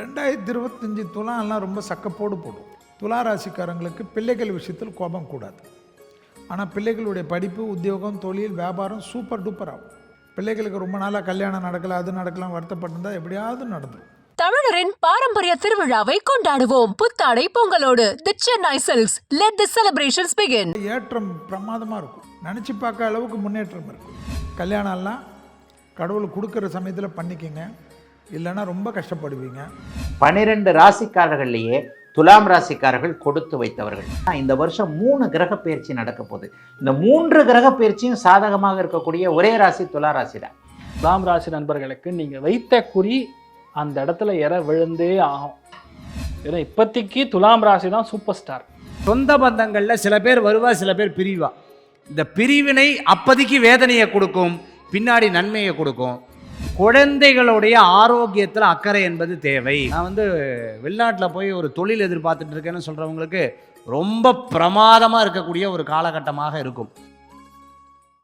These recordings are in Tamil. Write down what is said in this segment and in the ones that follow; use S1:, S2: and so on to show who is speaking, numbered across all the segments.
S1: ரெண்டாயிரத்தி இருபத்தஞ்சி துலாம்லாம் ரொம்ப சக்கப்போடு போடும். துலா ராசிக்காரங்களுக்கு பிள்ளைகள் விஷயத்தில் கோபம் கூடாது. ஆனால் பிள்ளைகளுடைய படிப்பு உத்தியோகம் தொழில் வியாபாரம் சூப்பர் டூப்பர் ஆகும். பிள்ளைகளுக்கு ரொம்ப நாளாக கல்யாணம் நடக்கல அது நடக்கலாம் வருத்தப்பட்டிருந்தா எப்படியாவது நடந்துடும்
S2: தமிழரின் பாரம்பரிய திருவிழாவை கொண்டாடுவோம். புத்தாடை பொங்கலோடு the Chennai silks let the celebrations begin
S1: ஏற்றம் பிரமாதமாக இருக்கும். நினச்சி பார்க்க அளவுக்கு முன்னேற்றம் இருக்கும் கல்யாணம்லாம் கடவுள் கொடுக்குற சமயத்தில் பண்ணிக்கங்க. இல்லைன்னா ரொம்ப கஷ்டப்படுவீங்க.
S3: பனிரெண்டு ராசிக்காரர்கள்லேயே துலாம் ராசிக்காரர்கள் கொடுத்து வைத்தவர்கள். இந்த வருஷம் மூணு கிரக பயிற்சி நடக்க போகுது. இந்த மூன்று கிரக பயிற்சியும் சாதகமாக இருக்கக்கூடிய ஒரே ராசி துலா ராசி தான்
S4: துலாம் ராசி நண்பர்களுக்கு நீங்கள் வைத்த குறி அந்த இடத்துல இற விழுந்தே ஆகும். ஏன்னா இப்போதைக்கு துலாம் ராசி தான் சூப்பர் ஸ்டார்.
S5: சொந்த பந்தங்களில் சில பேர் வருவா சில பேர் பிரிவா. இந்த பிரிவினை அப்போதைக்கு வேதனையை கொடுக்கும் பின்னாடி நன்மையை கொடுக்கும். குழந்தைகளுடைய ஆரோக்கியத்தில் அக்கறை என்பது தேவை. நான் வந்து வெளிநாட்டில் போய் ஒரு தொழில் எதிர்பார்த்துட்டு இருக்கேன்னு சொல்கிறவங்களுக்கு ரொம்ப பிரமாதமாக இருக்கக்கூடிய ஒரு காலகட்டமாக இருக்கும்.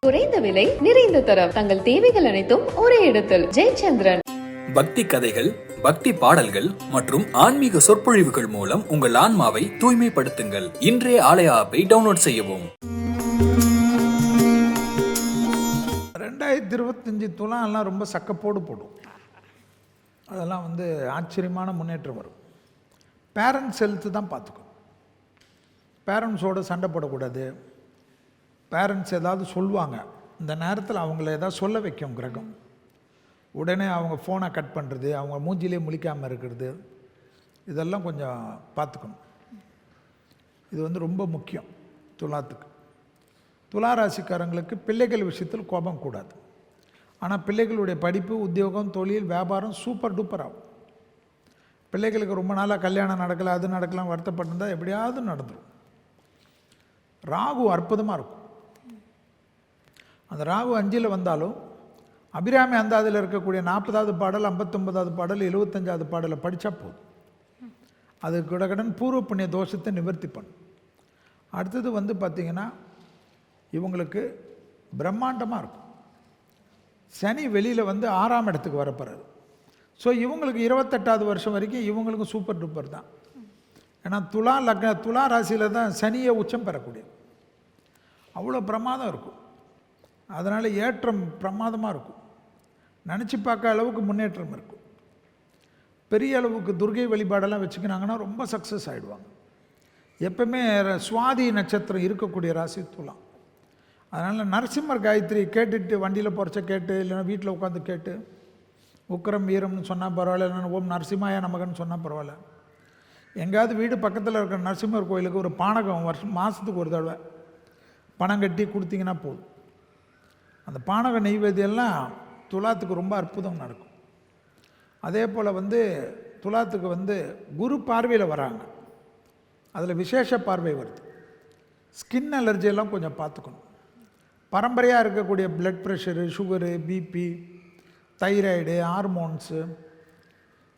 S6: குறைந்த விலை நிறைந்த தரம் தங்கள் தேவைகள் அனைத்தும் ஒரே இடத்தில். ஜெயச்சந்திரன்.
S7: பக்தி கதைகள் பக்தி பாடல்கள் மற்றும் ஆன்மீக சொற்பொழிவுகள் மூலம் உங்கள் ஆன்மாவை தூய்மைப்படுத்துங்கள். இன்றைய ஆலய ஆப்பை டவுன்லோட் செய்யவும்.
S1: ரெண்டாயிரத்தி இருபத்தஞ்சி துலாம்லாம் ரொம்ப சக்கப்போடு போடும். அதெல்லாம் வந்து ஆச்சரியமான முன்னேற்றம் வரும். பேரண்ட்ஸ் ஹெல்த்து தான் பார்த்துக்கணும். பேரண்ட்ஸோட சண்டை போடக்கூடாது. பேரண்ட்ஸ் ஏதாவது சொல்லுவாங்க. இந்த நேரத்தில் அவங்கள ஏதாவது சொல்ல வைக்கும் கிரகம். உடனே அவங்க ஃபோனை கட் பண்ணுறது அவங்க மூஞ்சிலே முழிக்காமல் இருக்கிறது. இதெல்லாம் கொஞ்சம் பார்த்துக்கணும். இது வந்து ரொம்ப முக்கியம் துலாத்துக்கு. துலா ராசிக்காரங்களுக்கு பிள்ளைகள் விஷயத்தில் கோபம் கூடாது. ஆனால் பிள்ளைகளுடைய படிப்பு உத்தியோகம் தொழில் வியாபாரம் சூப்பர் டூப்பர் ஆகும். பிள்ளைகளுக்கு ரொம்ப நாளாக கல்யாணம் நடக்கல அது நடக்கலாம் வருத்தப்பட்டிருந்தால் எப்படியாவது நடந்துடும் ராகு அற்புதமாக இருக்கும். அந்த ராகு அஞ்சில் வந்தாலும் அபிராமி அந்தாதில் இருக்கக்கூடிய நாற்பதாவது பாடல் ஐம்பத்தொம்பதாவது பாடல் எழுபத்தஞ்சாவது பாடலை படித்தா போதும். அது கடகடன் பூர்வ புண்ணிய தோஷத்தை நிவர்த்தி பண்ணும். அடுத்தது வந்து பார்த்திங்கன்னா இவங்களுக்கு பிரம்மாண்டமாக இருக்கும். சனி வெளியில் வந்து ஆறாம் இடத்துக்கு வரப்போகிறார் ஸோ இவங்களுக்கு இருபத்தெட்டாவது வருஷம் வரைக்கும் இவங்களுக்கும் சூப்பர் டூப்பர் தான். ஏன்னா துலா லக்ன துலா ராசியில் தான் சனியை உச்சம் பெறக்கூடியது. அவ்வளோ பிரமாதம் இருக்கும். அதனால் ஏற்றம் பிரமாதமாக இருக்கும். நினச்சி பார்க்க அளவுக்கு முன்னேற்றம் இருக்கும். பெரிய அளவுக்கு துர்கை வழிபாடெல்லாம் வச்சுக்கினாங்கன்னா ரொம்ப சக்ஸஸ் ஆகிடுவாங்க எப்பவுமே ர- சுவாதி நட்சத்திரம் இருக்கக்கூடிய ராசி துலாம். அதனால் நரசிம்மர் காயத்ரி கேட்டுட்டு வண்டியில் போகிறச்ச கேட்டு இல்லைன்னா வீட்டில் உட்காந்து கேட்டு உக்கரம் வீரம்னு சொன்னால் பரவாயில்ல இல்லைன்னா ஓம் நரசிம்மாயா நமகன்னு சொன்னால் பரவாயில்ல. எங்கேயாவது வீடு பக்கத்தில் இருக்கிற நரசிம்மர் கோயிலுக்கு ஒரு பானகம் வருஷம் மாதத்துக்கு ஒரு தடவை பணம் கட்டி கொடுத்தீங்கன்னா போதும். அந்த பானக நெய்வேத்தியெல்லாம் துலாத்துக்கு ரொம்ப அற்புதம் நடக்கும். அதே போல் வந்து துலாத்துக்கு வந்து குரு பார்வையில் வராங்க. அதில் விசேஷ பார்வை வருது. ஸ்கின் அலர்ஜி எல்லாம் கொஞ்சம் பார்த்துக்கணும். பரம்பரையாக இருக்கக்கூடிய blood pressure sugar BP thyroid hormones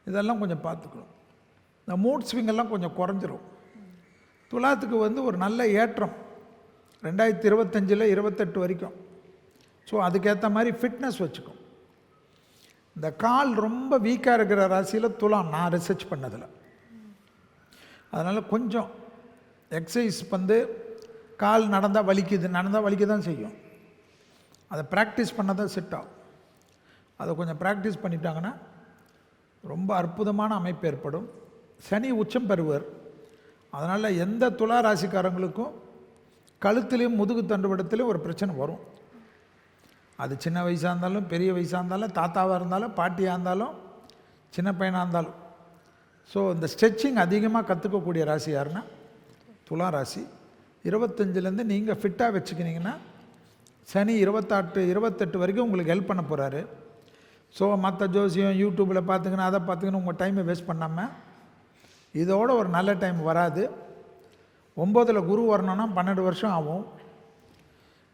S1: இதெல்லாம் கொஞ்சம் பார்த்துக்கணும். இந்த மூட் ஸ்விங்கெல்லாம் கொஞ்சம் குறைஞ்சிரும். துலாத்துக்கு வந்து ஒரு நல்ல ஏற்றம். ரெண்டாயிரத்தி இருபத்தஞ்சில் இருபத்தெட்டு வரைக்கும். ஸோ அதுக்கேற்ற மாதிரி ஃபிட்னஸ் வச்சுக்கும். இந்த கால் ரொம்ப வீக்காக இருக்கிற ராசியில் துலாம் நான் ரிசர்ச் பண்ணதில். அதனால் கொஞ்சம் எக்ஸசைஸ் வந்து கால் நடந்தால் வலிக்குது நடந்தால் வலிக்க தான் செய்யும். அதை ப்ராக்டிஸ் பண்ண தான் செட் ஆகும். அதை கொஞ்சம் ப்ராக்டிஸ் பண்ணிட்டாங்கன்னா ரொம்ப அற்புதமான அமைப்பு ஏற்படும். சனி உச்சம் பெறுவர். அதனால் எந்த துலா ராசிக்காரங்களுக்கும் கழுத்துலேயும் முதுகு தண்டுவடத்துலேயும் ஒரு பிரச்சனை வரும். அது சின்ன வயசாக இருந்தாலும் பெரிய வயசாக இருந்தாலும் தாத்தாவாக இருந்தாலும் பாட்டியாக இருந்தாலும் சின்ன பையனாக இருந்தாலும். ஸோ இந்த ஸ்ட்ரெச்சிங் அதிகமாக கற்றுக்கக்கூடிய ராசி யாருன்னா துலா ராசி. இருபத்தஞ்சிலேருந்து நீங்கள் ஃபிட்டாக வச்சுக்கினீங்கன்னா சனி இருபத்தாட்டு இருபத்தெட்டு வரைக்கும் உங்களுக்கு ஹெல்ப் பண்ண போகிறாரு ஸோ மற்ற ஜோசியம் யூடியூப்பில் பார்த்துக்கின்னு அதை பார்த்துக்கின்னு உங்கள் டைமை வேஸ்ட் பண்ணாமல் இதோட ஒரு நல்ல டைம் வராது. ஒம்போதில் குரு வரணும்னா பன்னெண்டு வருஷம் ஆகும்.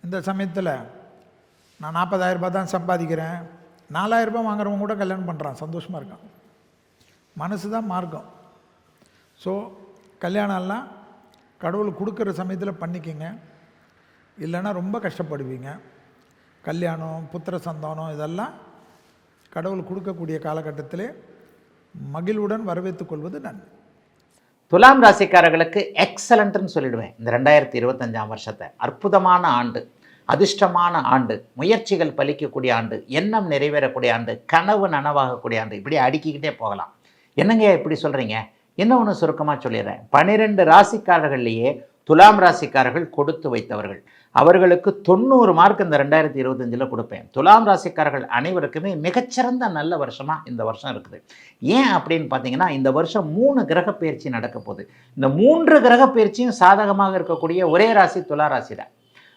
S1: இந்த சமயத்தில் நான் நாற்பதாயிரரூபா தான் சம்பாதிக்கிறேன். நாலாயிரரூபா வாங்குறவங்க கூட கல்யாணம் பண்ணுறான் சந்தோஷமாக இருக்கான். மனசு தான் மார்க்கம். ஸோ கல்யாணம்லாம் கடவுள் கொடுக்குற சமயத்தில் பண்ணிக்கங்க. இல்லைன்னா ரொம்ப கஷ்டப்படுவீங்க. கல்யாணம் புத்திர சந்தானம் இதெல்லாம் கடவுள் கொடுக்கக்கூடிய காலகட்டத்திலே மகிழ்வுடன் வரவேற்றுக் கொள்வது நன்மை
S3: துலாம் ராசிக்காரர்களுக்கு எக்ஸலண்ட்னு சொல்லிடுவேன். இந்த ரெண்டாயிரத்தி இருபத்தஞ்சாம் வருஷத்தை. அற்புதமான ஆண்டு அதிர்ஷ்டமான ஆண்டு முயற்சிகள் பலிக்கக்கூடிய ஆண்டு எண்ணம் நிறைவேறக்கூடிய ஆண்டு கனவு நனவாகக்கூடிய ஆண்டு. இப்படி அடுக்கிக்கிட்டே போகலாம். என்னங்க இப்படி சொல்கிறீங்க என்ன ஒன்று சுருக்கமாக சொல்லிடுறேன்? பன்னிரெண்டு ராசிக்காரர்கள்லேயே துலாம் ராசிக்காரர்கள் கொடுத்து வைத்தவர்கள். அவர்களுக்கு தொண்ணூறு மார்க் இந்த ரெண்டாயிரத்தி இருபத்தஞ்சில் கொடுப்பேன். துலாம் ராசிக்காரர்கள் அனைவருக்குமே மிகச்சிறந்த நல்ல வருஷமாக இந்த வருஷம் இருக்குது. ஏன் அப்படின்னு பார்த்தீங்கன்னா இந்த வருஷம் மூணு கிரக பயிற்சி நடக்க போகுது. இந்த மூன்று கிரக பயிற்சியும் சாதகமாக இருக்கக்கூடிய ஒரே ராசி துலா ராசி தான்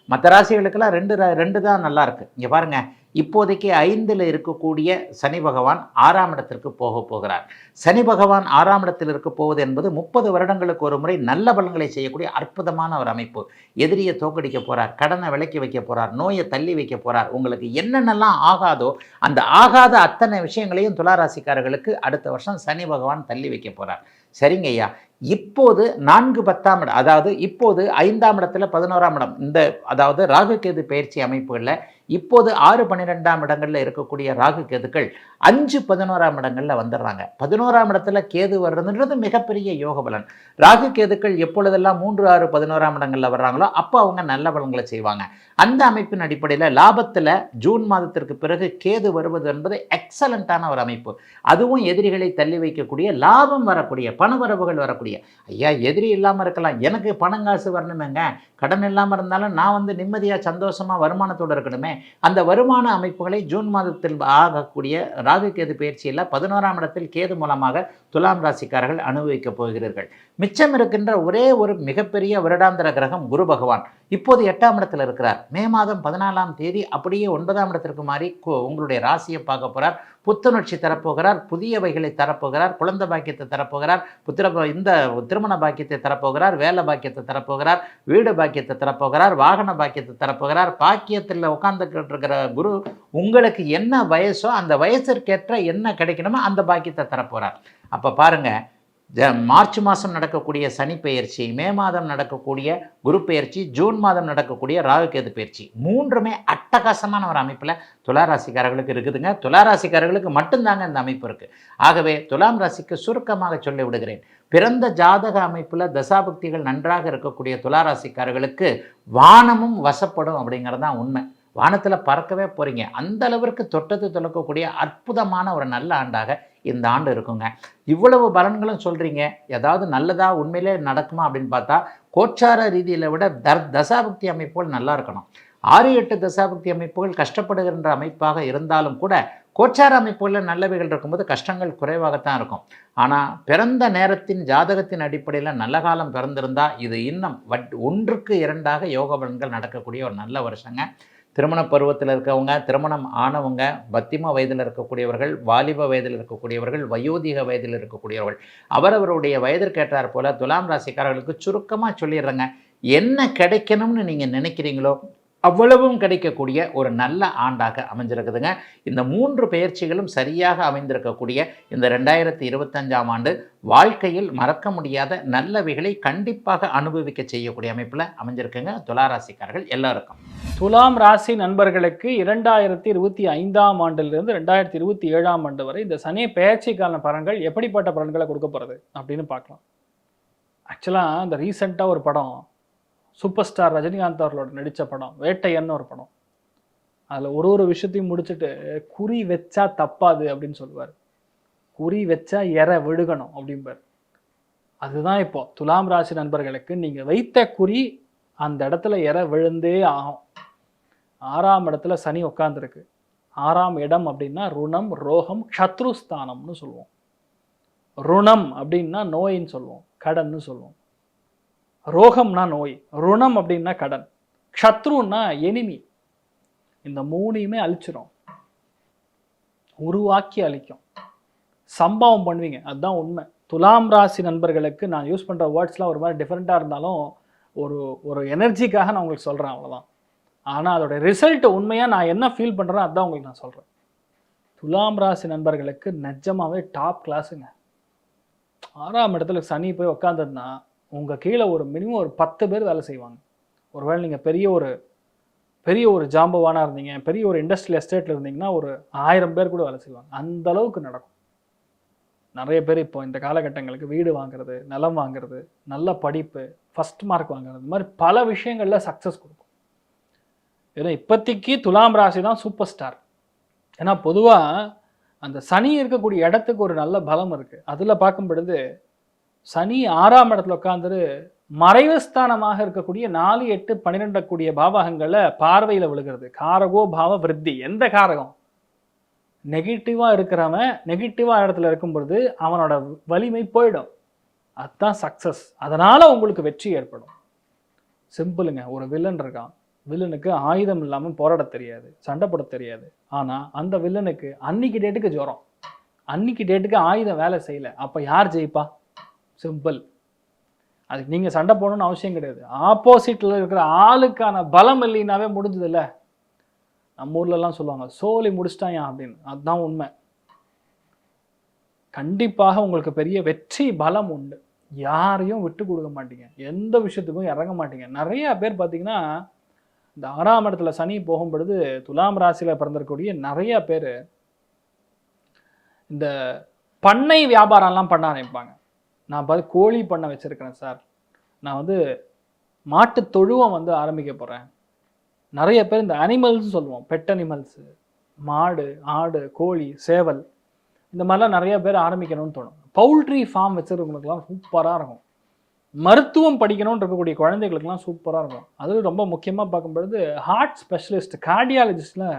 S3: மற்ற ராசிகளுக்கெல்லாம் ரெண்டு ரா- ரெண்டு தான் நல்லாயிருக்கு இங்கே பாருங்கள் இப்போதைக்கு ஐந்தில் இருக்கக்கூடிய சனி பகவான் ஆறாம் இடத்திற்கு போக போகிறார். சனி பகவான் ஆறாம் இடத்தில் இருக்க போவது என்பது முப்பது வருடங்களுக்கு ஒரு முறை நல்ல பலன்களை செய்யக்கூடிய அற்புதமான ஒரு அமைப்பு. எதிரியை தோக்கடிக்க போறார் கடனை விலக்கி வைக்க போகிறார் நோயை தள்ளி வைக்க போகிறார் உங்களுக்கு என்னென்னலாம் ஆகாதோ அந்த ஆகாத அத்தனை விஷயங்களையும் துளாராசிக்காரர்களுக்கு அடுத்த வருஷம் சனி பகவான் தள்ளி வைக்க போகிறார் சரிங்க ஐயா. இப்போது நான்கு பத்தாம் இடம் அதாவது இப்போது ஐந்தாம் இடத்துல பதினோராம் இடம். இந்த அதாவது ராகு கேது பயிற்சி அமைப்புகளில் இப்போது ஆறு பன்னிரெண்டாம் இடங்களில் இருக்கக்கூடிய ராகு கேதுக்கள் அஞ்சு பதினோராம் இடங்களில் வந்துடுறாங்க. பதினோராம் இடத்துல கேது வர்றதுன்றது மிகப்பெரிய யோக பலன். ராகு கேதுக்கள் எப்பொழுதெல்லாம் மூன்று ஆறு பதினோராம் இடங்களில் வர்றாங்களோ அப்போ அவங்க நல்ல பலன்களை செய்வாங்க. அந்த அமைப்பின் அடிப்படையில் லாபத்தில் ஜூன் மாதத்திற்கு பிறகு கேது வருவது என்பது எக்ஸலண்ட்டான ஒரு அமைப்பு. அதுவும் எதிரிகளை தள்ளி வைக்கக்கூடிய லாபம் வரக்கூடிய பணவரவுகள் வரக்கூடிய. ஐயா எதிரி இல்லாமல் இருக்கலாம். எனக்கு பணம் காசு வரணுமேங்க. கடன் இல்லாமல் இருந்தாலும் நான் வந்து நிம்மதியாக சந்தோஷமாக வருமானத்தோடு இருக்கணுமே. அந்த வருமான அமைப்புகளை ஜூன் மாதத்தில் ஆகக்கூடிய ராகு கேது பயிற்சியில் பதினோராம் இடத்தில் கேது மூலமாக துலாம் ராசிக்காரர்கள் அனுபவிக்கப் போகிறீர்கள். மிச்சம் இருக்கின்ற ஒரே ஒரு மிகப்பெரிய வருடாந்திர கிரகம் குரு பகவான். இப்போது எட்டாம் இடத்தில் இருக்கிறார். மே மாதம் பதினாலாம் தேதி அப்படியே ஒன்பதாம் இடத்திற்கு மாறி கு- உங்களுடைய ராசியை பார்க்க போகிறார் புத்துணர்ச்சி தரப்போகிறார் புதியவைகளை தரப்போகிறார் குழந்தை பாக்கியத்தை தரப்போகிறார் புத்திர இந்த திருமண பாக்கியத்தை தரப்போகிறார் வேலை பாக்கியத்தை தரப்போகிறார் வீடு பாக்கியத்தை தரப்போகிறார் வாகன பாக்கியத்தை தரப்போகிறார் பாக்கியத்தில் உட்கார்ந்துக்கிட்டு இருக்கிற குரு உங்களுக்கு என்ன வயசோ அந்த வயசிற்கேற்ற என்ன கிடைக்கணுமோ அந்த பாக்கியத்தை தரப்போகிறார் அப்போ பாருங்கள் மார்ச் மாதம் நடக்கக்கூடிய சனி பெயர்ச்சி மே மாதம் நடக்கக்கூடிய குரு பெயர்ச்சி ஜூன் மாதம் நடக்கக்கூடிய ராகுகேது பயிற்சி மூன்றுமே அட்டகாசமான ஒரு அமைப்பில் துளாராசிக்காரர்களுக்கு இருக்குதுங்க. துளாராசிக்காரர்களுக்கு மட்டும்தாங்க இந்த அமைப்பு இருக்குது ஆகவே துலாம் ராசிக்கு சுருக்கமாக சொல்லி விடுகிறேன். பிறந்த ஜாதக அமைப்பில் தசாபக்திகள் நன்றாக இருக்கக்கூடிய துளாராசிக்காரர்களுக்கு வானமும் வசப்படும் அப்படிங்கிறது தான் உண்மை. வானத்தில் பறக்கவே போகிறீங்க அந்த அளவிற்கு தொட்டது துலக்கக்கூடிய அற்புதமான ஒரு நல்ல ஆண்டாக இந்த ஆண்டு இருக்குங்க. இவ்வளவு பலன்களும் சொல்கிறீங்க ஏதாவது நல்லதாக உண்மையிலே நடக்குமா அப்படின்னு பார்த்தா கோச்சார ரீதியில் விட தர் தசாபக்தி அமைப்புகள் நல்லா இருக்கணும். ஆறு எட்டு தசாபக்தி அமைப்புகள் கஷ்டப்படுகின்ற அமைப்பாக இருந்தாலும் கூட கோச்சார அமைப்புகளில் நல்லவைகள் இருக்கும்போது கஷ்டங்கள் குறைவாகத்தான் இருக்கும். ஆனால் பிறந்த நேரத்தின் ஜாதகத்தின் அடிப்படையில் நல்ல காலம் பிறந்திருந்தால் இது இன்னும் வட் ஒன்றுக்கு இரண்டாக யோக பலன்கள் நடக்கக்கூடிய ஒரு நல்ல வருஷங்க. திருமண பருவத்தில் இருக்கவங்க திருமணம் ஆனவங்க பத்திம வயதில் இருக்கக்கூடியவர்கள் வாலிப வயதில் இருக்கக்கூடியவர்கள் வயோதிக வயதில் இருக்கக்கூடியவர்கள் அவரவருடைய வயதிற்கேற்றார் போல துலாம் ராசிக்காரர்களுக்கு சுருக்கமாக சொல்லிடுறேங்க. என்ன கிடைக்கணும்னு நீங்கள் நினைக்கிறீங்களோ அவ்வளவும் கிடைக்கக்கூடிய ஒரு நல்ல ஆண்டாக அமைஞ்சிருக்குதுங்க. இந்த மூன்று பெயர்ச்சிகளும் சரியாக அமைந்திருக்கக்கூடிய இந்த ரெண்டாயிரத்தி இருபத்தஞ்சாம் ஆண்டு வாழ்க்கையில் மறக்க முடியாத நல்லவைகளை கண்டிப்பாக அனுபவிக்க செய்யக்கூடிய அமைப்பில் அமைஞ்சிருக்குங்க. துளாராசிக்காரர்கள் எல்லாருக்கும்.
S4: துலாம் ராசி நண்பர்களுக்கு இரண்டாயிரத்தி இருபத்தி ஐந்தாம் ஆண்டிலிருந்து ரெண்டாயிரத்தி இருபத்தி ஏழாம் ஆண்டு வரை இந்த சனி பெயர்ச்சிக்கான பலன்கள் எப்படிப்பட்ட பலன்களை கொடுக்க போகிறது அப்படின்னு பார்க்கலாம். ஆக்சுவலாக இந்த ரீசெண்டாக ஒரு படம் சூப்பர் ஸ்டார் ரஜினிகாந்த் அவர்களோட நடித்த படம் வேட்டையன்னு ஒரு படம். அதில் ஒரு ஒரு விஷயத்தையும் முடிச்சுட்டு குறி வச்சா தப்பாது அப்படின்னு சொல்லுவார். குறி வச்சா எற விழுகணும் அப்படிம்பார். அதுதான் இப்போ துலாம் ராசி நண்பர்களுக்கு நீங்கள் வைத்த குறி அந்த இடத்துல எற விழுந்தே ஆகும். ஆறாம் இடத்துல சனி உட்காந்துருக்கு ஆறாம் இடம் அப்படின்னா ருணம் ரோகம் க்ஷத்ருஸ்தானம்னு சொல்லுவோம். ருணம் அப்படின்னா நோயின்னு சொல்லுவோம். கடன்னு சொல்லுவோம். ரோகம்னா நோய் ருணம் அப்படின்னா கடன் சத்ருன்னா எனிமி இந்த மூணையுமே அழிச்சிரும். உருவாக்கி அழிக்கும். சம்பவம் பண்ணுவீங்க. அதுதான் உண்மை. துலாம் ராசி நண்பர்களுக்கு நான் யூஸ் பண்ணுற வேர்ட்ஸ்லாம் ஒரு மாதிரி டிஃப்ரெண்ட்டாக இருந்தாலும் ஒரு ஒரு எனர்ஜிக்காக நான் உங்களுக்கு சொல்கிறேன் அவ்வளோதான் ஆனால் அதோட ரிசல்ட் உண்மையாக நான் என்ன ஃபீல் பண்ணுறேன் அதுதான் உங்களுக்கு நான் சொல்கிறேன் துலாம் ராசி நண்பர்களுக்கு நிஜமாகவே டாப் கிளாஸுங்க ஆறாம் இடத்துல சனி போய் உக்காந்ததுன்னா உங்கள் கீழே ஒரு மினிமம் ஒரு பத்து பேர் வேலை செய்வாங்க. ஒருவேளை நீங்கள் பெரிய ஒரு பெரிய ஒரு ஜாம்பவானாக இருந்தீங்க பெரிய ஒரு இண்டஸ்ட்ரியல் எஸ்டேட்டில் இருந்தீங்கன்னா ஒரு ஆயிரம் பேர் கூட வேலை செய்வாங்க. அந்த அளவுக்கு நடக்கும். நிறைய பேர் இப்போ இந்த காலகட்டங்களுக்கு வீடு வாங்குறது நிலம் வாங்குறது நல்ல படிப்பு ஃபஸ்ட் மார்க் வாங்குறது இந்த மாதிரி பல விஷயங்களில் சக்ஸஸ் கொடுக்கும். ஏன்னா இப்போதைக்கு துலாம் ராசி தான் சூப்பர் ஸ்டார் ஏன்னா பொதுவாக அந்த சனி இருக்கக்கூடிய இடத்துக்கு ஒரு நல்ல பலம் இருக்குது அதில் பார்க்கும் பொழுது சனி ஆறாம் இடத்துல உட்காந்துரு மறைவுஸ்தானமாக இருக்கக்கூடிய நாலு எட்டு பன்னிரெண்டு கூடிய பாவகங்களை பார்வையில் விழுகிறது. காரகோ பாவ விருத்தி. எந்த காரகம்? நெகட்டிவாக இருக்கிறவன் நெகட்டிவாக இடத்துல இருக்கும் பொழுது அவனோட வலிமை போயிடும். அதுதான் சக்ஸஸ் அதனால் உங்களுக்கு வெற்றி ஏற்படும். சிம்பிளுங்க ஒரு வில்லன் இருக்கான். வில்லனுக்கு ஆயுதம் இல்லாமல் போராட தெரியாது. சண்டை போட தெரியாது. ஆனால் அந்த வில்லனுக்கு அன்னைக்கு டேட்டுக்கு ஜுரம். அன்னைக்கு டேட்டுக்கு ஆயுதம் வேலை செய்யலை. அப்போ யார் ஜெயிப்பா? சிம்பிள் அதுக்கு நீங்கள் சண்டை போடணும்னு அவசியம் கிடையாது. ஆப்போசிட்டில் இருக்கிற ஆளுக்கான பலம் இல்லைனாவே முடிஞ்சதில்ல. நம்ம ஊர்லலாம் சொல்லுவாங்க சோலி முடிச்சிட்டாயா? அப்படின்னு. அதுதான் உண்மை. கண்டிப்பாக உங்களுக்கு பெரிய வெற்றி பலம் உண்டு. யாரையும் விட்டு கொடுக்க மாட்டீங்க. எந்த விஷயத்துக்கும் இறங்க மாட்டீங்க. நிறைய பேர் பார்த்தீங்கன்னா இந்த ஆறாம் இடத்துல சனி போகும் பொழுது துலாம் ராசியில் பிறந்திருக்கக்கூடிய நிறைய பேர் இந்த பண்ணை வியாபாரம்லாம் பண்ண ஆரம்பிப்பாங்க. நான் பார்த்து கோழி பண்ண வச்சுருக்கிறேன் சார். நான் வந்து மாட்டு தொழுவம் வந்து ஆரம்பிக்க போகிறேன் நிறைய பேர் இந்த அனிமல்ஸ் சொல்லுவோம். பெட் அனிமல்ஸு மாடு ஆடு கோழி சேவல். இந்த மாதிரிலாம் நிறைய பேர் ஆரம்பிக்கணும்னு தோணும். பவுல்ட்ரி ஃபார்ம் வச்சுருக்கவங்களுக்குலாம் சூப்பராக இருக்கும். மருத்துவம் படிக்கணும்னு இருக்கக்கூடிய குழந்தைகளுக்குலாம் சூப்பராக இருக்கும். அது ரொம்ப முக்கியமாக பார்க்கும்பொழுது ஹார்ட் ஸ்பெஷலிஸ்ட் கார்டியாலஜிஸ்ட்டில்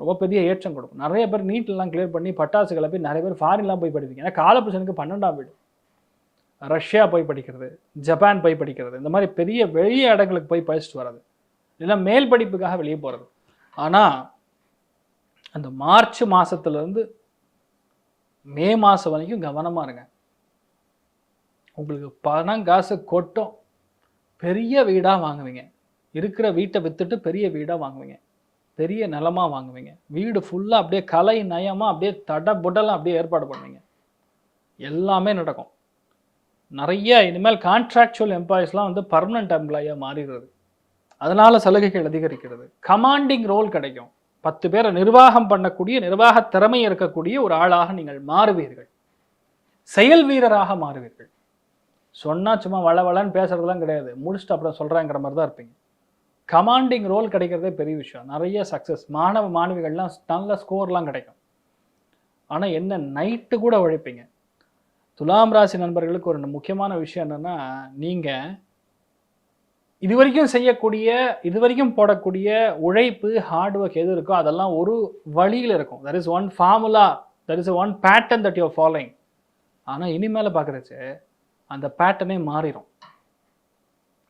S4: ரொம்ப பெரிய ஏற்றம் கொடுக்கும். நிறைய பேர் நீட்லாம் கிளியர் பண்ணி பட்டாசு போய் நிறைய பேர் ஃபாரின்லாம் போய் படிப்பீங்க. ஏன்னா காலபுருஷனுக்கு பன்னெண்டாம் வீடு. ரஷ்யா போய் படிக்கிறது ஜப்பான் போய் படிக்கிறது இந்த மாதிரி பெரிய வெளிய இடங்களுக்கு போய் படிச்சுட்டு வர்றது இல்லைன்னா மேல் படிப்புக்காக வெளியே போகிறது ஆனால் அந்த மார்ச் மாதத்துலேருந்து மே மாதம் வரைக்கும் கவனமாக இருங்க. உங்களுக்கு பணம் காசு கொட்டும் பெரிய வீடாக வாங்குவீங்க. இருக்கிற வீட்டை விற்றுட்டு பெரிய வீடாக வாங்குவீங்க. பெரிய நிலமா வாங்குவீங்க. வீடு ஃபுல்லாக அப்படியே கலை நயமாக அப்படியே தட புடலாம் அப்படியே ஏற்பாடு பண்ணுவீங்க. எல்லாமே நடக்கும். நிறைய இனிமேல் கான்ட்ராக்சுவல் எம்ப்ளாயிஸ்லாம் வந்து பர்மனெண்ட் எம்ப்ளாயாக மாறிடுறது. அதனால் சலுகைகள் அதிகரிக்கிறது. கமாண்டிங் ரோல் கிடைக்கும். பத்து பேரை நிர்வாகம் பண்ணக்கூடிய நிர்வாக திறமை இருக்கக்கூடிய ஒரு ஆளாக நீங்கள் மாறுவீர்கள். செயல் வீரராக மாறுவீர்கள். சொன்னால் சும்மா வள வளன்னு பேசுறதெல்லாம் கிடையாது. முடிச்சுட்டு அப்புறம் சொல்கிறாங்கிற மாதிரி தான் இருப்பீங்க. கமாண்டிங் ரோல் கிடைக்கிறதே பெரிய விஷயம். நிறைய சக்ஸஸ் மாணவ மாணவிகள்லாம் நல்ல ஸ்கோர்லாம் கிடைக்கும். ஆனால் என்ன நைட்டு கூட உழைப்பீங்க. துலாம் ராசி நண்பர்களுக்கு ஒரு முக்கியமான விஷயம் என்னென்னா நீங்கள் இது வரைக்கும் செய்யக்கூடிய இது வரைக்கும் போடக்கூடிய உழைப்பு ஹார்ட் ஒர்க் எது இருக்கோ அதெல்லாம் ஒரு வழியில் இருக்கும். That is one formula that is one pattern that you're following ஆனால் இனிமேல் பார்க்குறச்சு அந்த பேட்டர்னே மாறிடும்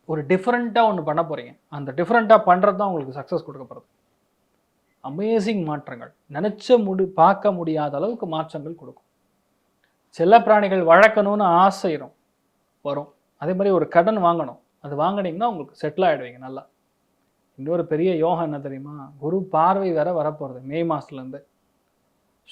S4: ஒரு டிஃப்ரெண்ட்டாக ஒன்று பண்ண போகிறீங்க அந்த டிஃப்ரெண்ட்டாக பண்ணுறது தான் உங்களுக்கு சக்ஸஸ் கொடுக்க போகிறது அமேசிங் மாற்றங்கள். நினச்ச முடி பார்க்க முடியாத அளவுக்கு மாற்றங்கள் கொடுக்கும். செல்ல பிராணிகள் வளர்க்கணும்னு ஆசையிடும் வரும். அதே மாதிரி ஒரு கடன் வாங்கணும். அது வாங்கினீங்கன்னா உங்களுக்கு செட்டில் ஆகிடுவீங்க நல்லா. இன்னொரு பெரிய யோகம் என்ன தெரியுமா? குரு பார்வை வேற வரப்போகிறது மே மாதத்துலேருந்து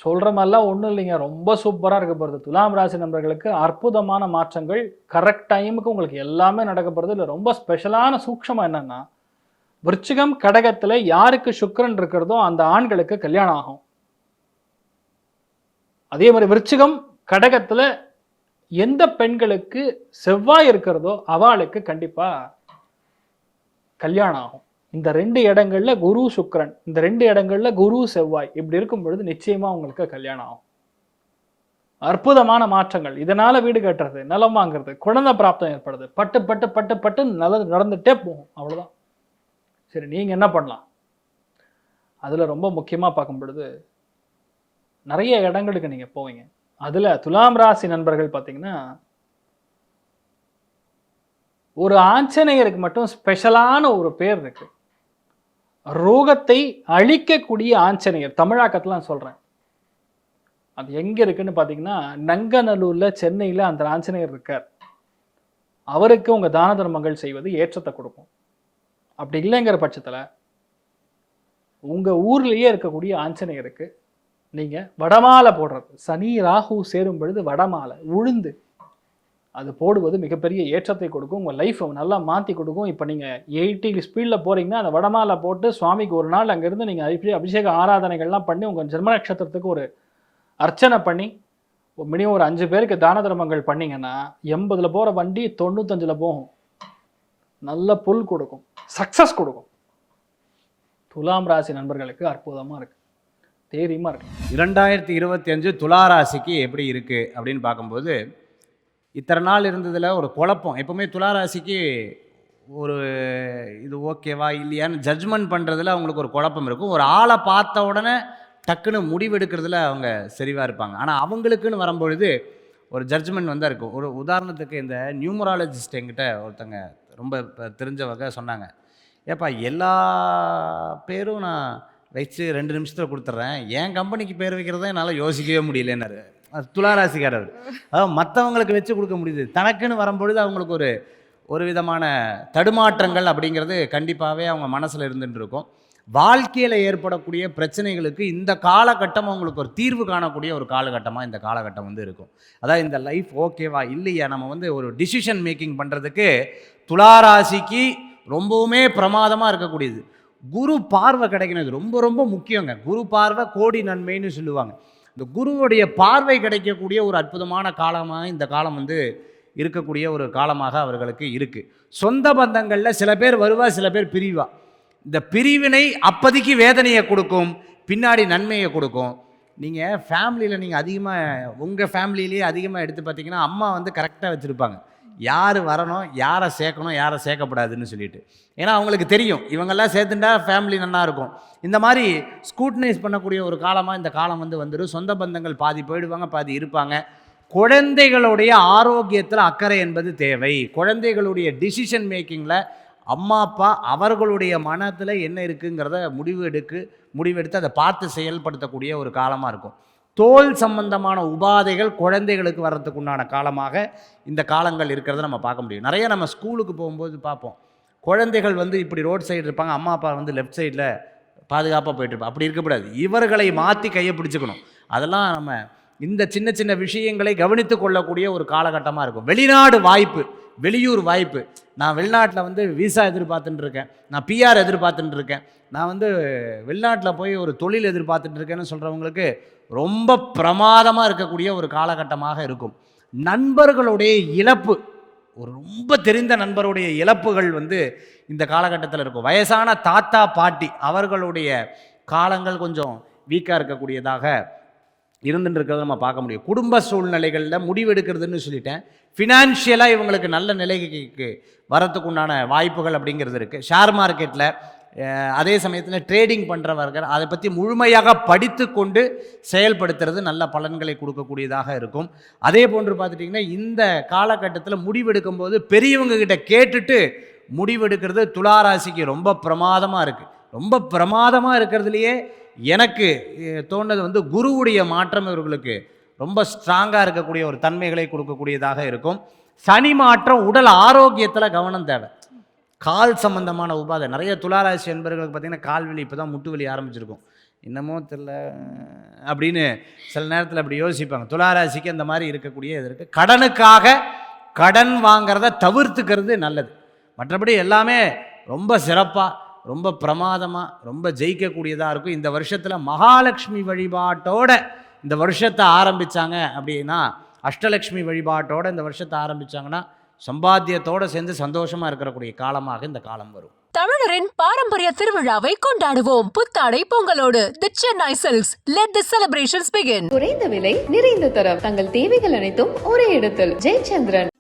S4: சொல்கிற மாதிரிலாம் ஒன்றும் இல்லைங்க. ரொம்ப சூப்பராக இருக்க போகிறது துலாம் ராசி நண்பர்களுக்கு அற்புதமான மாற்றங்கள். கரெக்ட் டைமுக்கு உங்களுக்கு எல்லாமே நடக்க போகிறது இல்லை. ரொம்ப ஸ்பெஷலான சூக்ஷமாக என்னன்னா விருச்சிகம் கடகத்தில் யாருக்கு சுக்கரன் இருக்கிறதோ அந்த ஆண்களுக்கு கல்யாணம் ஆகும். அதே மாதிரி விருச்சிகம் கடகத்தில் எந்த பெண்களுக்கு செவ்வாய் இருக்கிறதோ அவளுக்கு கண்டிப்பாக கல்யாணம் ஆகும். இந்த ரெண்டு இடங்கள்ல குரு சுக்ரன் இந்த ரெண்டு இடங்கள்ல குரு செவ்வாய் இப்படி இருக்கும் பொழுது நிச்சயமா உங்களுக்கு கல்யாணம் ஆகும். அற்புதமான மாற்றங்கள். இதனால வீடு கட்டுறது நிலம் வாங்குறது குழந்தை பிராப்தம் ஏற்படுது. பட்டு பட்டு பட்டு பட்டு நல்லது நடந்துட்டே போகும். அவ்வளோதான் சரி நீங்க என்ன பண்ணலாம்? அதுல ரொம்ப முக்கியமா பார்க்கும் பொழுது நிறைய இடங்களுக்கு நீங்க போவீங்க. அதுல துலாம் ராசி நண்பர்கள் பார்த்தீங்கன்னா ஒரு ஆஞ்சநேயருக்கு மட்டும் ஸ்பெஷலான ஒரு பேர் இருக்கு. ரோகத்தை அழிக்கக்கூடிய ஆஞ்சநேயர். தமிழாக்கத்தெலாம் சொல்கிறேன் சொல்றேன். அது எங்க இருக்குன்னு பார்த்தீங்கன்னா நங்கநல்லூர்ல சென்னையில் அந்த ஆஞ்சநேயர் இருக்கார். அவருக்கு உங்க தான தர்மங்கள் செய்வது ஏற்றத்தை கொடுக்கும். அப்படி இல்லைங்கிற பட்சத்தில் உங்கள் ஊர்லேயே இருக்கக்கூடிய ஆஞ்சநேயருக்கு நீங்கள் வடமாலை போடுறது. சனி ராகு சேரும் பொழுது வடமாலை உளுந்து. அது போடுவது மிகப்பெரிய ஏற்றத்தை கொடுக்கும். உங்கள் லைஃப்பை நல்லா மாற்றி கொடுக்கும். இப்போ நீங்கள் எயிட்டி ஸ்பீடில் போகிறீங்கன்னா அந்த வடமாலை போட்டு சுவாமிக்கு ஒரு நாள் அங்கேருந்து நீங்கள் அபிஷே அபிஷேக ஆராதனைகள்லாம் பண்ணி உங்கள் ஜென்ம நட்சத்திரத்துக்கு ஒரு அர்ச்சனை பண்ணி மினிமம் ஒரு அஞ்சு பேருக்கு தான தர்மங்கள் பண்ணீங்கன்னா எண்பதில் போகிற வண்டி தொண்ணூத்தஞ்சில் போகும். நல்ல புல் கொடுக்கும். சக்ஸஸ் கொடுக்கும். துலாம் ராசி நண்பர்களுக்கு அற்புதமாக இருக்குது தைரியமாக இருக்கு.
S5: இரண்டாயிரத்தி இருபத்தி அஞ்சு துளாராசிக்கு எப்படி இருக்குது அப்படின்னு பார்க்கும்போது இத்தனை நாள் இருந்ததில் ஒரு குழப்பம். எப்போவுமே துளாராசிக்கு ஒரு இது ஓகேவா இல்லையான்னு ஜட்ஜ்மெண்ட் பண்ணுறதுல அவங்களுக்கு ஒரு குழப்பம் இருக்கும். ஒரு ஆளை பார்த்த உடனே டக்குன்னு முடிவெடுக்கிறதுல அவங்க சரிவாக இருப்பாங்க. ஆனால் அவங்களுக்குன்னு வரும்பொழுது ஒரு ஜட்ஜ்மெண்ட் வந்தால் இருக்கும். ஒரு உதாரணத்துக்கு இந்த நியூமராலஜிஸ்ட் எங்கிட்ட ஒருத்தங்க ரொம்ப தெரிஞ்சவங்க சொன்னாங்க ஏப்பா எல்லா பேரும் நான் வச்சு ரெண்டு நிமிஷத்தில் கொடுத்துட்றேன். என் கம்பெனிக்கு பேர் வைக்கிறத என்னால் யோசிக்கவே முடியலன்னாரு. துளாராசிக்காரர். அதாவது மற்றவங்களுக்கு வச்சு கொடுக்க முடியுது. தனக்குன்னு வரும்பொழுது அவங்களுக்கு ஒரு ஒரு விதமான தடுமாற்றங்கள் அப்படிங்கிறது கண்டிப்பாகவே அவங்க மனசில் இருந்துட்டு இருக்கும். வாழ்க்கையில் ஏற்படக்கூடிய பிரச்சனைகளுக்கு இந்த காலகட்டம் அவங்களுக்கு ஒரு தீர்வு காணக்கூடிய ஒரு காலகட்டமாக இந்த காலகட்டம் வந்து இருக்கும். அதாவது இந்த லைஃப் ஓகேவா இல்லையா? நம்ம வந்து ஒரு டிசிஷன் மேக்கிங் பண்ணுறதுக்கு துளாராசிக்கு ரொம்பவுமே பிரமாதமாக இருக்கக்கூடியது. குரு பார்வை கிடைக்கணும். ரொம்ப ரொம்ப முக்கியங்க. குரு பார்வை கோடி நன்மைன்னு சொல்லுவாங்க. இந்த குருவுடைய பார்வை கிடைக்கக்கூடிய ஒரு அற்புதமான காலமாக இந்த காலம் வந்து இருக்கக்கூடிய ஒரு காலமாக அவர்களுக்கு இருக்குது சொந்த பந்தங்களில் சில பேர் வருவா சில பேர் பிரிவா. இந்த பிரிவினை அப்போதைக்கு வேதனையை கொடுக்கும் பின்னாடி நன்மையை கொடுக்கும். நீங்கள் ஃபேமிலியில் நீங்கள் அதிகமாக உங்கள் ஃபேமிலியிலேயே அதிகமாக எடுத்து பார்த்தீங்கன்னா அம்மா வந்து கரெக்டாக வச்சுருப்பாங்க. யார் வரணும் யாரை சேர்க்கணும் யாரை சேர்க்கக்கூடாதுன்னு சொல்லிட்டு. ஏன்னா அவங்களுக்கு தெரியும். இவங்கெல்லாம் சேர்த்துட்டா ஃபேமிலி நல்லா இருக்கும். இந்த மாதிரி ஸ்கூட்னைஸ் பண்ணக்கூடிய ஒரு காலமாக இந்த காலம் வந்து வந்துடும் சொந்த பந்தங்கள் பாதி போயிடுவாங்க பாதி இருப்பாங்க. குழந்தைகளுடைய ஆரோக்கியத்தில் அக்கறை என்பது தேவை. குழந்தைகளுடைய டிசிஷன் மேக்கிங்கில் அம்மா அப்பா அவர்களுடைய மனத்தில் என்ன இருக்குங்கிறத முடிவு எடுக்கு முடிவெடுத்து அதை பார்த்து செயல்படுத்தக்கூடிய ஒரு காலமாக இருக்கும். தோல் சம்பந்தமான உபாதைகள் குழந்தைகளுக்கு வர்றதுக்கு உண்டான காலமாக இந்த காலங்கள் இருக்கிறத நம்ம பார்க்க முடியும். நிறைய நம்ம ஸ்கூலுக்கு போகும்போது பார்ப்போம். குழந்தைகள் வந்து இப்படி ரோட் சைடு இருப்பாங்க அம்மா அப்பா வந்து லெஃப்ட் சைடில் பாதுகாப்பாக போயிட்டுருப்பாங்க அப்படி இருக்கக்கூடாது இவர்களை மாற்றி கையை பிடிச்சிக்கணும். அதெல்லாம் நம்ம இந்த சின்ன சின்ன விஷயங்களை கவனித்து கொள்ளக்கூடிய ஒரு காலகட்டமாக இருக்கும். வெளிநாடு வாய்ப்பு வெளியூர் வாய்ப்பு. நான் வெளிநாட்டில் வந்து விசா எதிர்பார்த்துட்டு இருக்கேன். நான் பிஆர் எதிர்பார்த்துட்டு இருக்கேன். நான் வந்து வெளிநாட்டில் போய் ஒரு தொழில் எதிர்பார்த்துட்டு இருக்கேன்னு சொல்கிறவங்களுக்கு ரொம்ப பிரமாதமாக இருக்கக்கூடிய ஒரு காலகட்டமாக இருக்கும். நண்பர்களுடைய இழப்பு ஒரு ரொம்ப தெரிந்த நண்பருடைய இழப்புகள் வந்து இந்த காலகட்டத்தில் இருக்கும். வயசான தாத்தா பாட்டி அவர்களுடைய காலங்கள் கொஞ்சம் வீக்காக இருக்கக்கூடியதாக இருந்துட்டு இருக்கிறத நம்ம பார்க்க முடியும். குடும்ப சூழ்நிலைகளில் முடிவெடுக்கிறதுன்னு சொல்லிட்டேன். ஃபினான்ஷியலாக இவங்களுக்கு நல்ல நிலைக்கு வரத்துக்கு உண்டான வாய்ப்புகள் அப்படிங்கிறது இருக்குது ஷேர் மார்க்கெட்டில் அதே சமயத்தில் ட்ரேடிங் பண்ணுறவர்கள் அதை பற்றி முழுமையாக படித்து கொண்டு செயல்படுத்துறது நல்ல பலன்களை கொடுக்கக்கூடியதாக இருக்கும். அதே போன்று பார்த்துட்டிங்கன்னா இந்த காலகட்டத்தில் முடிவெடுக்கும் போது பெரியவங்க கிட்ட கேட்டுட்டு முடிவெடுக்கிறது துளாராசிக்கு ரொம்ப பிரமாதமாக இருக்குது ரொம்ப பிரமாதமாக இருக்கிறதுலையே எனக்கு தோணுது வந்து குருவுடைய மாற்றம் இவர்களுக்கு ரொம்ப ஸ்ட்ராங்காக இருக்கக்கூடிய ஒரு தன்மைகளை கொடுக்கக்கூடியதாக இருக்கும். சனி மாற்றம் உடல் ஆரோக்கியத்தில் கவனம் தேவை. கால் சம்பந்தமான உபாதை. நிறைய துளாராசி என்பவர்களுக்கு பார்த்தீங்கன்னா கால் வலி இப்போ தான் முட்டு வலி ஆரம்பிச்சிருக்கும். என்னமோ தெரில அப்படின்னு சில நேரத்தில் அப்படி யோசிப்பாங்க. துளாராசிக்கு அந்த மாதிரி இருக்கக்கூடிய இது இருக்குது கடனுக்காக கடன் வாங்கிறத தவிர்த்துக்கிறது நல்லது. மற்றபடி எல்லாமே ரொம்ப சிறப்பாக ரொம்ப பிரமாதமாக ரொம்ப ஜெயிக்கக்கூடியதாக இருக்கும். இந்த வருஷத்தில் மகாலட்சுமி வழிபாட்டோட இந்த வருஷத்தை ஆரம்பித்தாங்க அப்படின்னா அஷ்டலக்ஷ்மி வழிபாட்டோட இந்த வருஷத்தை ஆரம்பித்தாங்கன்னா சம்பாத்தியத்தோடு சேர்ந்து சந்தோஷமாக இருக்கக்கூடிய காலமாக இந்த காலம் வரும்.
S2: தமிழரின் பாரம்பரிய திருவிழாவை கொண்டாடுவோம். புத்தாடை பொங்கலோடு the Chennai silks let the celebrations begin
S6: குறைந்த விலை நிறைந்த தரம். தங்கள் தேவைகள் அனைத்தும் ஒரே இடத்தில். ஜெயச்சந்திரன்.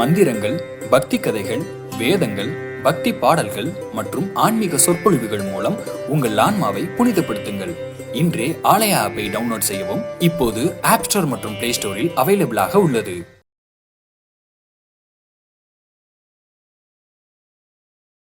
S7: மந்திரங்கள் பக்தி கதைகள் வேதங்கள் பக்தி பாடல்கள் மற்றும் ஆன்மீக சொற்பொழிவுகள் மூலம் உங்கள் ஆன்மாவை புனிதப்படுத்துங்கள். இன்றே ஆலயா ஆப்பை டவுன்லோட் செய்யவும் இப்போது ஆப் ஸ்டோர் மற்றும் பிளே ஸ்டோரில் அவைலபிளாக உள்ளது.